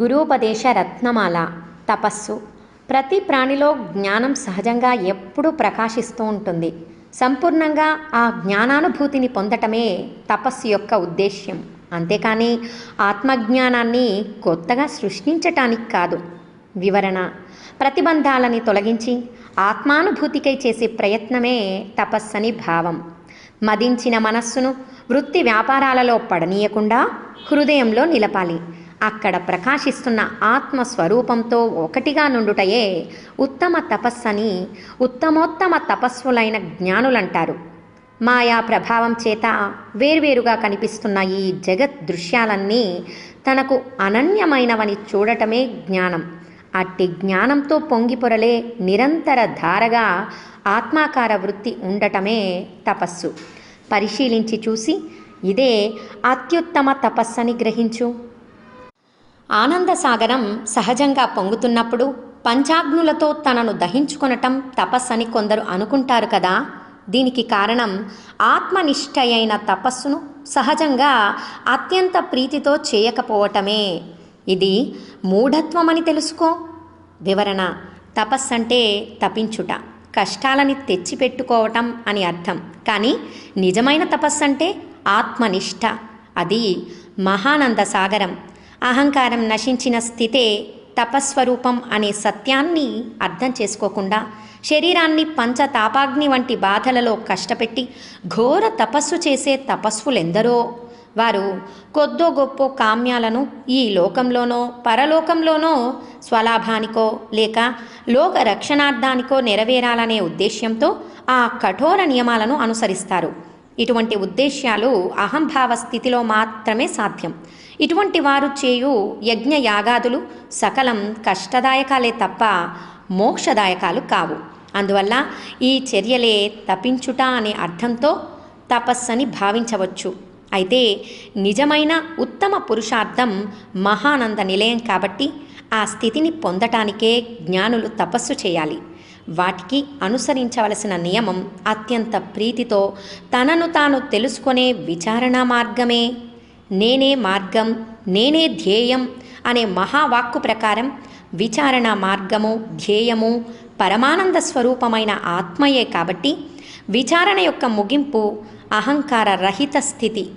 గురూపదేశ రత్నమాల తపస్సు. ప్రతి ప్రాణిలో జ్ఞానం సహజంగా ఎప్పుడూ ప్రకాశిస్తూ ఉంటుంది. సంపూర్ణంగా ఆ జ్ఞానానుభూతిని పొందటమే తపస్సు యొక్క ఉద్దేశ్యం. అంతేకాని ఆత్మజ్ఞానాన్ని కొత్తగా సృష్టించటానికి కాదు. వివరణ. ప్రతిబంధాలని తొలగించి ఆత్మానుభూతికై చేసే ప్రయత్నమే తపస్సని భావం. మదించిన మనస్సును వృత్తి వ్యాపారాలలో పడనీయకుండా హృదయంలో నిలపాలి. అక్కడ ప్రకాశిస్తున్న ఆత్మస్వరూపంతో ఒకటిగా నుండుటయే ఉత్తమ తపస్సని ఉత్తమోత్తమ తపస్సులైన జ్ఞానులంటారు. మాయా ప్రభావం చేత వేర్వేరుగా కనిపిస్తున్న ఈ జగత్ దృశ్యాలన్నీ తనకు అనన్యమైనవని చూడటమే జ్ఞానం. అట్టి జ్ఞానంతో పొంగిపొరలే నిరంతర ధారగా ఆత్మాకార వృత్తి ఉండటమే తపస్సు. పరిశీలించి చూసి ఇదే అత్యుత్తమ తపస్సని గ్రహించు. ఆనందసాగరం సహజంగా పొంగుతున్నప్పుడు పంచాగ్నులతో తనను దహించుకొనటం తపస్సని కొందరు అనుకుంటారు కదా. దీనికి కారణం ఆత్మనిష్ట అయిన తపస్సును సహజంగా అత్యంత ప్రీతితో చేయకపోవటమే. ఇది మూఢత్వమని తెలుసుకో. వివరణ తపస్సంటే తపించుట కష్టాలని తెచ్చిపెట్టుకోవటం అని అర్థం. కానీ నిజమైన తపస్సంటే ఆత్మనిష్ట. అది మహానంద సాగరం అహంకారం నశించిన స్థితే తపస్వరూపం అనే సత్యాన్ని అర్థం చేసుకోకుండా శరీరాన్ని పంచతాపాగ్ని వంటి బాధలలో కష్టపెట్టి ఘోర తపస్సు చేసే తపస్సులెందరో? వారు కొద్దో గొప్ప కామ్యాలను ఈ లోకంలోనో పరలోకంలోనో స్వలాభానికో లేక లోక రక్షణార్థానికో నెరవేరాలనే ఉద్దేశ్యంతో ఆ కఠోర నియమాలను అనుసరిస్తారు. ఇటువంటి ఉద్దేశ్యాలు అహంభావ స్థితిలో మాత్రమే సాధ్యం. ఇటువంటి వారు చేయు యజ్ఞ యాగాదులు సకలం కష్టదాయకాలే తప్ప మోక్షదాయకాలు కావు. అందువల్ల ఈ చర్యలే తపించుట అనే అర్థంతో తపస్సని భావించవచ్చు. అయితే నిజమైన ఉత్తమ పురుషార్థం మహానంద నిలయం కాబట్టి ఆ స్థితిని పొందటానికే జ్ఞానులు తపస్సు చేయాలి. వాటికి అనుసరించవలసిన నియమం అత్యంత ప్రీతితో తనను తాను తెలుసుకునే విచారణ మార్గమే. నేనే మార్గం నేనే ధ్యేయం అనే మహావాక్కు ప్రకారం విచారణ మార్గము ధ్యేయము పరమానంద స్వరూపమైన ఆత్మయే కాబట్టి విచారణ యొక్క ముగింపు అహంకార రహిత స్థితి.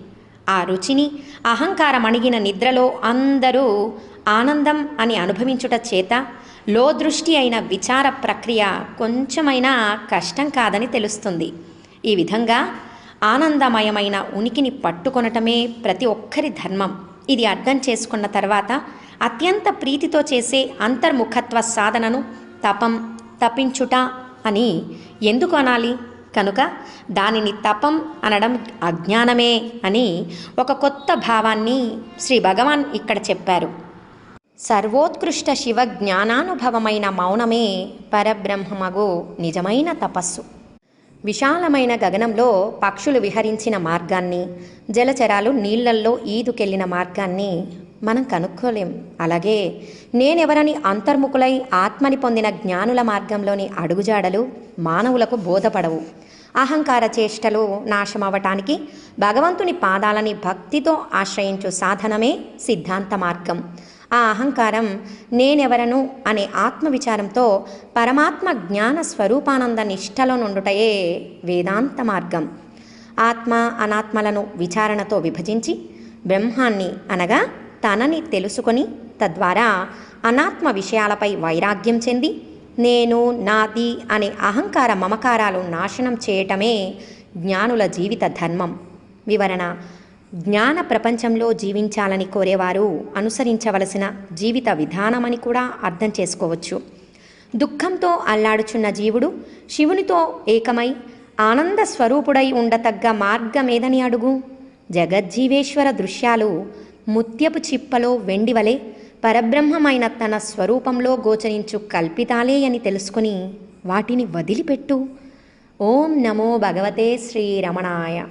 ఆ రుచిని అహంకారం అణిగిన నిద్రలో అందరూ ఆనందం అని అనుభవించుట చేత లోదృష్టి అయిన విచార ప్రక్రియ కొంచెమైనా కష్టం కాదని తెలుస్తుంది. ఈ విధంగా ఆనందమయమైన ఉనికిని పట్టుకొనటమే ప్రతి ఒక్కరి ధర్మం. ఇది అర్థం చేసుకున్న తర్వాత అత్యంత ప్రీతితో చేసే అంతర్ముఖత్వ సాధనను తపం తపించుట అని ఎందుకు అనాలి? కనుక దానిని తపం అనడం అజ్ఞానమే అని ఒక కొత్త భావాన్ని శ్రీ భగవాన్ ఇక్కడ చెప్పారు. సర్వోత్కృష్ట శివ జ్ఞానానుభవమైన మౌనమే పరబ్రహ్మమగు నిజమైన తపస్సు. విశాలమైన గగనంలో పక్షులు విహరించిన మార్గాన్ని జలచరాలు నీళ్ళల్లో ఈదుకెళ్ళిన మార్గాన్ని మనం కనుక్కోలేం. అలాగే నేనెవరని అంతర్ముఖులై ఆత్మని పొందిన జ్ఞానుల మార్గంలోని అడుగుజాడలు మానవులకు బోధపడవు. అహంకార చేష్టలు నాశమవటానికి భగవంతుని పాదాలని భక్తితో ఆశ్రయించు సాధనమే సిద్ధాంత మార్గం. ఆ అహంకారం నేనెవరను అనే ఆత్మవిచారంతో పరమాత్మ జ్ఞాన స్వరూపానంద నిష్టలో నుండుటయే వేదాంత మార్గం. ఆత్మ అనాత్మలను విచారణతో విభజించి బ్రహ్మాన్ని అనగా తనని తెలుసుకొని తద్వారా అనాత్మ విషయాలపై వైరాగ్యం చెంది నేను నాది అనే అహంకార మమకారాలు నాశనం చేయటమే జ్ఞానుల జీవిత ధర్మం. వివరణ జ్ఞాన ప్రపంచంలో జీవించాలని కోరేవారు అనుసరించవలసిన జీవిత విధానమని కూడా అర్థం చేసుకోవచ్చు. దుఃఖంతో అల్లాడుచున్న జీవుడు శివునితో ఏకమై ఆనంద స్వరూపుడై ఉండతగ్గ మార్గమేదని అడుగు. జగజ్జీవేశ్వర దృశ్యాలు ముత్యపు చిప్పలో వెండివలే పరబ్రహ్మమైన తన స్వరూపంలో గోచరించు కల్పితాలే అని తెలుసుకుని వాటిని వదిలిపెట్టు. ఓం నమో భగవతే శ్రీరమణాయ